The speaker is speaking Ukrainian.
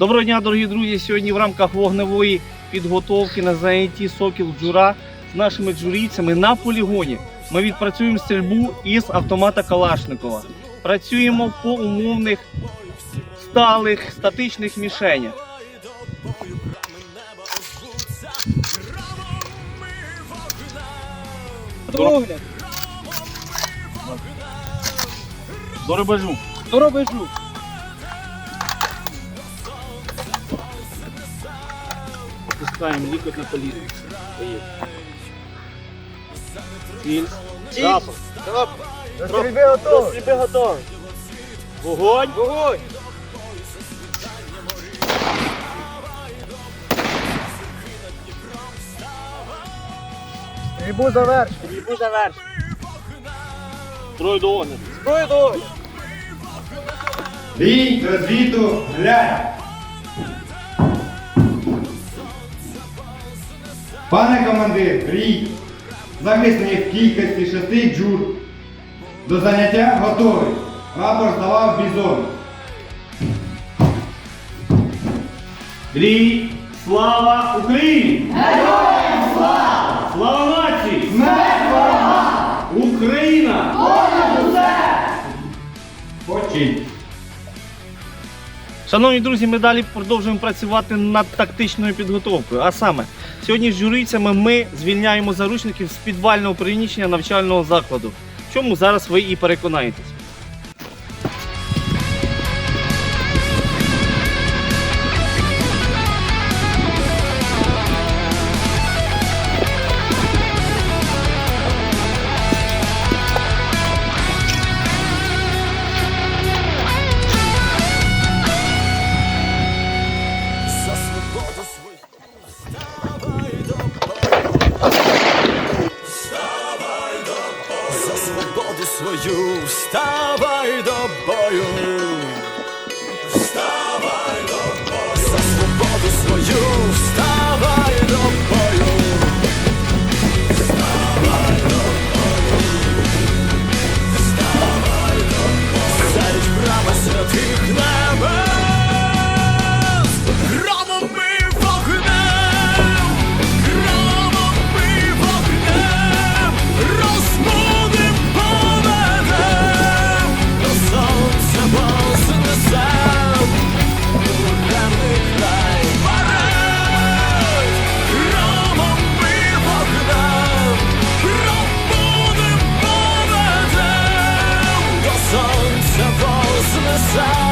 Доброго дня, дорогі друзі! Сьогодні в рамках вогневої підготовки на занятті Сокіл Джура з нашими джурійцями на полігоні. Ми відпрацюємо стрільбу із автомата Калашникова. Працюємо по умовних сталих статичних мішенях. Доробежу. доробежу. Опускаємо лікоть на коліно. До стрільби готовий. Стрільби готовий. Вогонь. Вогонь. Стрільбу завершено. Стрільбу завершено. Строй до огляду. Зброю до огляду. Бій до звіту глянь. Пане командир, рій. Захисний в кількості шести джур. До заняття готовий. Рапорт здавав бізон. Рій, слава Україні! Героям слава! Слава нації! Смерть ворога! Україна! Почить. Шановні друзі, ми далі продовжуємо працювати над тактичною підготовкою. А саме, сьогодні з журицями ми звільняємо заручників з підвального приміщення навчального закладу. В чому зараз ви і переконаєтесь. Свою вставай до бою. side.